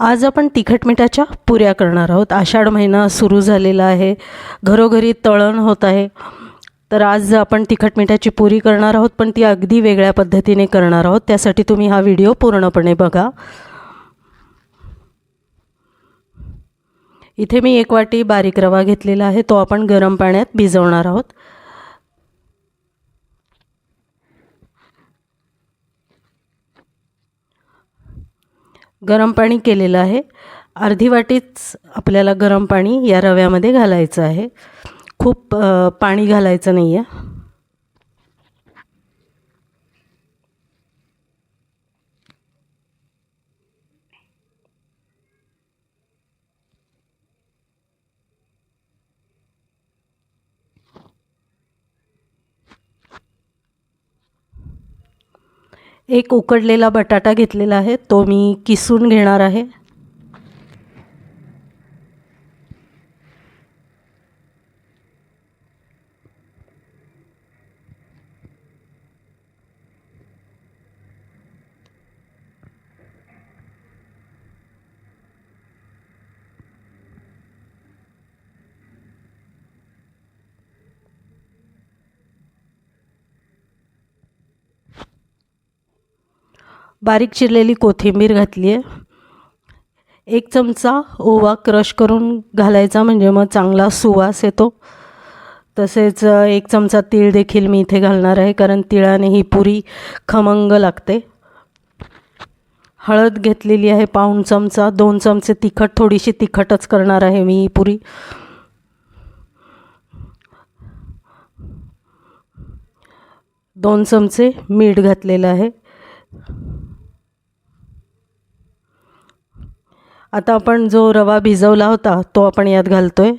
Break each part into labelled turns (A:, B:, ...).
A: आज आपण तिखट मिठाच्या पुऱ्या करणार आहोत. आषाढ महिना सुरू झालेला आहे. घरोघरी तळण होत आहे. तर आज आपण तिखट मिठाची पुरी करणार आहोत पण ती अगदी वेगळ्या पद्धतीने करणार आहोत. त्यासाठी तुम्ही हा व्हिडिओ पूर्णपणे बघा. इथे मी एक वाटी बारीक रवा घेतलेला आहे. तो आपण गरम पाण्यात भिजवणार आहोत. गरम पाणी केलेलं आहे. अर्धी वाटीच आपल्याला गरम पाणी या रव्यामध्ये घालायचं आहे. खूप पाणी घालायचं नाही आहे एक उकडलेला बटाटा घेतलेला आहे तो मी किसून घेणार आहे. बारीक चिरलेली कोथिंबीर घातली आहे. एक चमचा ओवा क्रश करून घालायचा म्हणजे मग चांगला सुवास येतो. तसेच एक चमचा तीळ देखील मी इथे घालणार आहे कारण तिळाने ही पुरी खमंग लागते. हळद घेतलेली आहे पाऊण चमचा दोन चमचे तिखट थोडीशी तिखटच करणार आहे मी ही पुरी. दोन चमचे मीठ घातलेलं आहे. आता आपण जो रवा भिजवला होता तो आपण यात घालतो आहे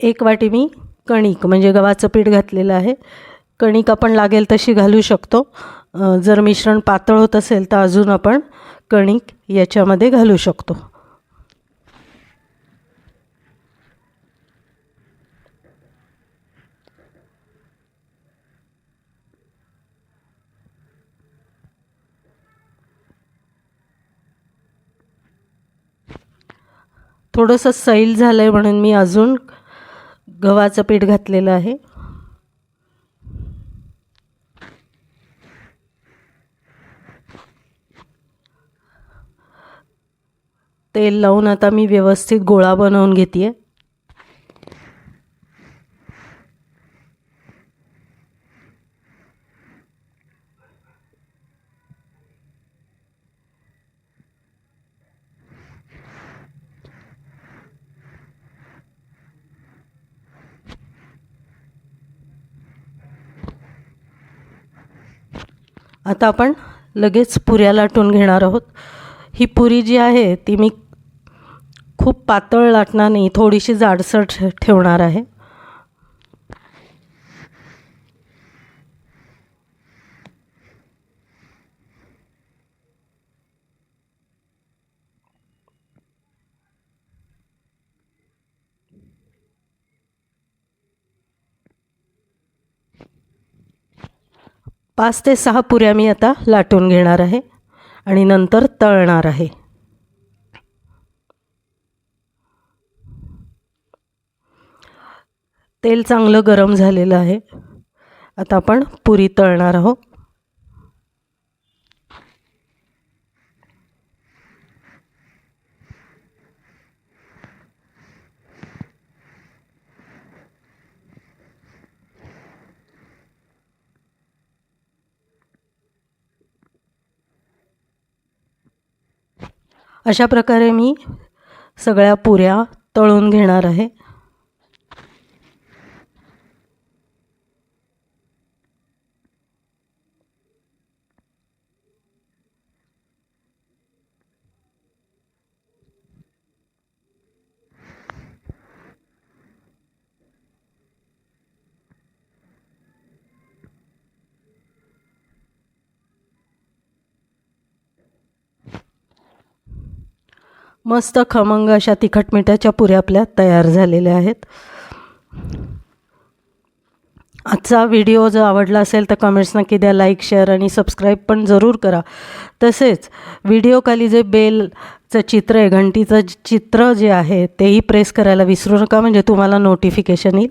A: एक वाटी मी कणिक म्हणजे गव्हाचं पीठ घातलेलं आहे. कणिक आपण लागेल तशी घालू शकतो. जर मिश्रण पातळ होत असेल तर अजून आपण कणिक याच्यामध्ये घालू शकतो. थोडंसं सैल झालं आहे म्हणून मी अजून गव्हाचं पीठ घातलेलं आहे. तेल लावून आता मी व्यवस्थित गोळा बनवून घेते आहे आता आपण लगेच पुऱ्या लाटून घेणार आहोत. ही पुरी जी आहे ती मी खूप पातळ लाटणार नाही थोडीशी जाडसर ठेवणार आहे. पाच ते सहा पुऱ्या मी आता लाटून घेणार आहे आणि नंतर तळणार आहे. तेल चांगलं गरम झालेलं आहे. आता आपण पुरी तळणार आहोत. अशा प्रकारे मी सगळ्या पुऱ्या तळून घेणार आहे. मस्त खमंग अशा तिखट मिठाच्या पुऱ्या आपल्या तयार झालेल्या आहेत. आजचा व्हिडिओ जर आवडला असेल तर कमेंट्स नक्की द्या लाईक शेअर आणि सबस्क्राईब पण जरूर करा. तसेच व्हिडिओखाली जे बेलचं चित्र आहे घंटीचं चित्र जे आहे तेही प्रेस करायला विसरू नका म्हणजे तुम्हाला नोटिफिकेशन येईल.